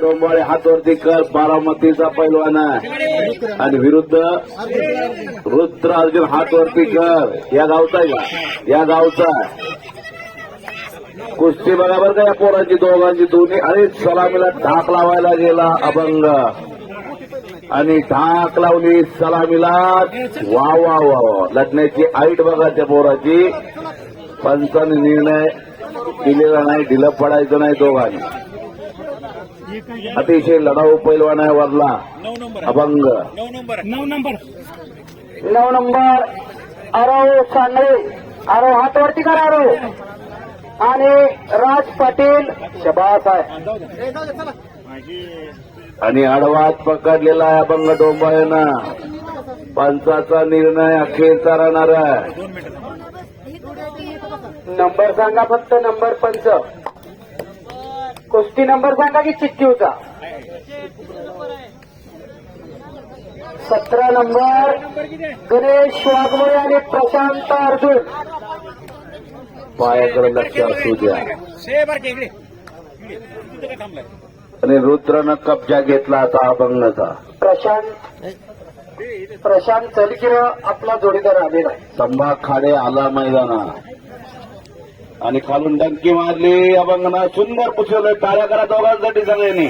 डोंबाळे हातवरती कर बारामतीचा पैलवान आहे. आणि विरुद्ध रुद्र अर्जुन हातवरती कर. या गावचा आहे या गावचा कुस्ती बघा बरं का या पोरांची दोघांची दोन्ही. आणि सलामीला ढाक लावायला गेला अभंग. आणि ढाक लावली सलामीला. वा वा वा वा. लढण्याची आईट बघा त्या पोराची. पंचाने निर्णय दिलेला नाही ढिलप पडायचं नाही दोघांनी. अतिशय लढाऊ पैलवान आहे नंबर. अभंग. नऊ नंबर. नऊ नंबर. नऊ नंबर. आरव सांगळे आरव हातवरती करा आरव आणि राज पाटील शबास आहे. आणि आडवात पकडलेला आहे अभंग डोंबाळेनं पंचाचा निर्णय अखेरचा राहणार आहे. नंबर सांगा फक्त नंबर पंच. कुस्ती नंबर सांगा की चिठ्ठीचा? सतरा नंबर गणेश वाघमोळे आणि प्रशांत अर्जुन. पायाकडे लक्ष असू द्या. आणि रुद्रनं कब्जा घेतला आता अभंगचा. प्रशांत प्रशांत चलकिर आपला जोडीदार आलेला आहे. संभा खाडे आला मैदानात. आणि खालून डंकी मारली. अभंगना सुंदर पुसवलं टाळ्या करा दोघांसाठी सगळ्यांनी.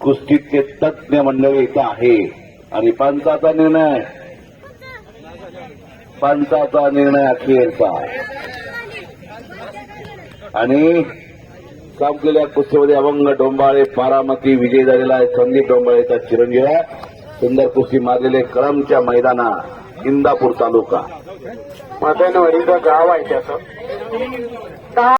कुस्तीचे तज्ञ मंडळी इथं आहे. आणि पंचाचा निर्णय. पंचाचा निर्णय अखेरचा आणि संपलेल्या कुस्तीमध्ये अभंग डोंबाळे बारामती विजय झालेला आहे संदीप डोंबाळेचा चिरंजीव सुंदर कुस्ती मारलेले कळमच्या मैदानात. इंदापूर तालुका. मदनवाडीचं गाव आहे त्याचं.